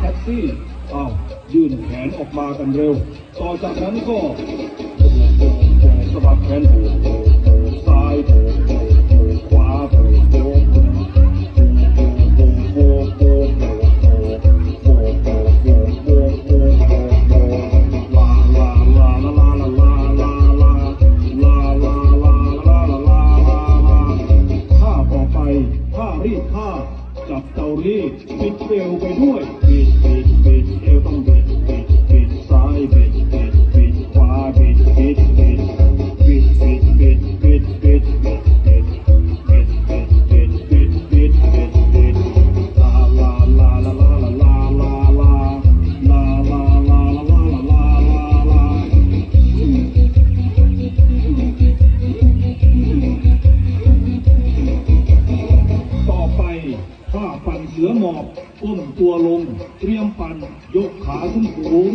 แท็กซี่อ้าวยื่นแขนออกมากันเร็ว ต่อจากนั้นก็สะบัดแขนหัซ้ายขวารีบผ้าจับเตารีดปิดเปลวไปด้วย อบก้มตัวลง เตรียมปั่นยกขาขึ้นสูง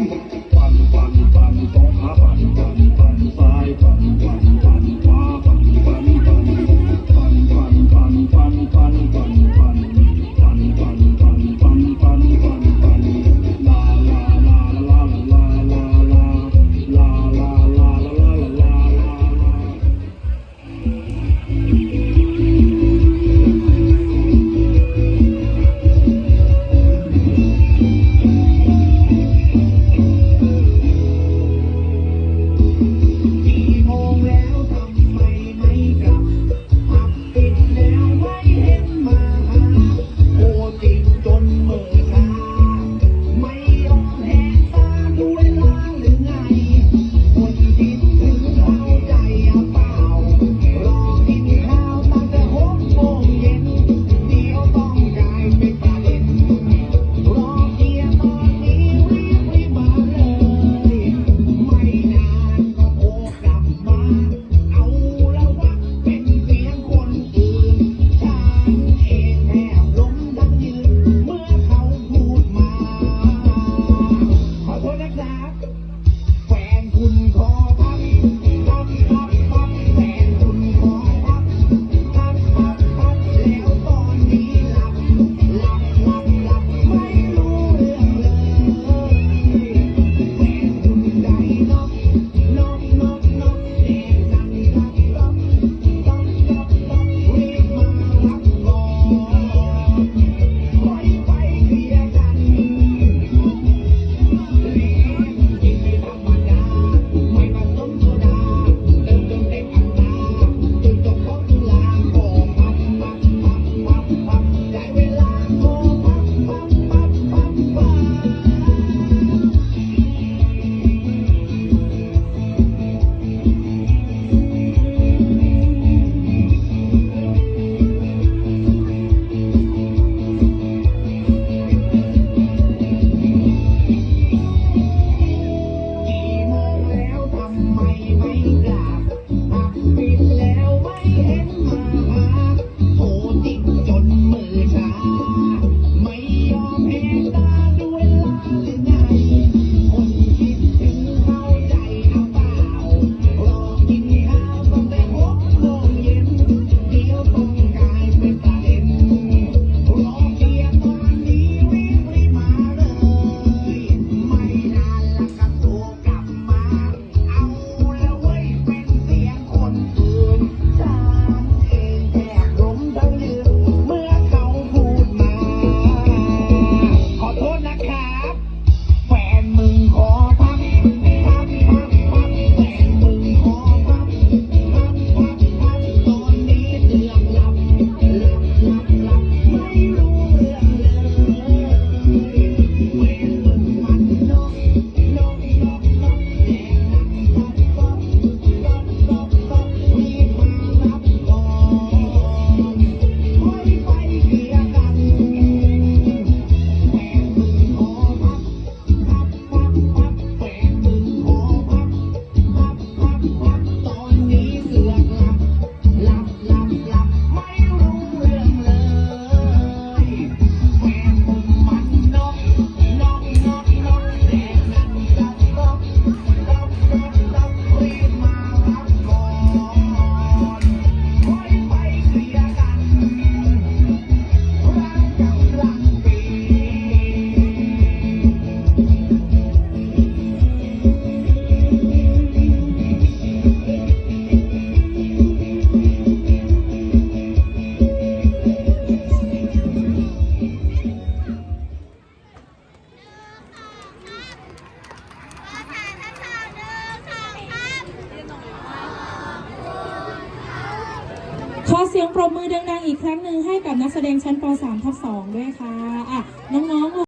อเสียงปรบมือดังๆอีกครั้งหนึ่งให้กับนักแสดงชั้นป .3 ทับ2ด้วยค่ะอะน้องๆ